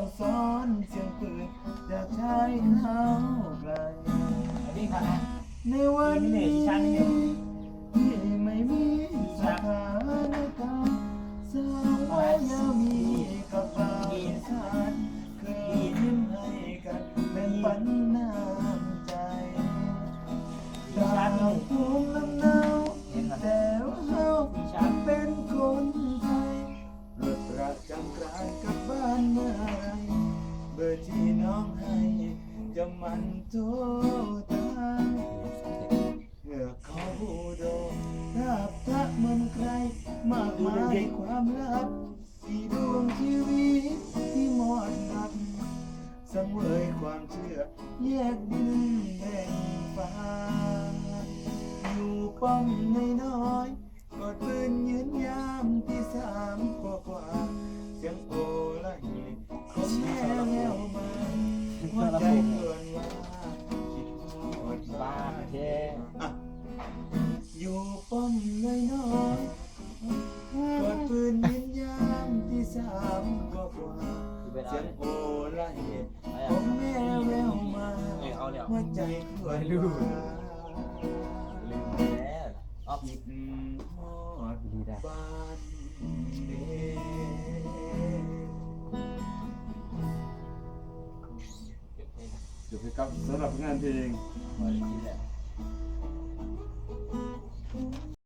วซ้อนเสียงปืนจากชายเขาไกลวิ่านนะในวันนี้ที่ไม่มีสถานการณ์สาวยังมีกับปากสานเคยยิ้มให้กันเป็นปันน้ำใจดาวภูมิลำเนาเห็นไหมแต่ว่าเฮาชาเป็นคนไทยรถประจำกางกลับ อที่น้องให้จะมันโทรตามเมื่อเขาบูโดราบทักเหมือนใคร มากมายความลับที่ดวงชีวิตที่หมดหักสังเวยความเชื่อ แยกดินแบ่งฟ้าอยู่ป้อมน้อยๆกอดปืนยืนยา อยู่ป้อมน้อยกอดปืนยืนยามที่สามกว่ากว่าเสียงโอละเหตุของแม่แววมาหัวใจเกินว่าลืมแล้วออฟคิดฮอดดีได้บ้านเดเดี๋ยวไปกับสำหรับงานเพลงบริษัทแหละ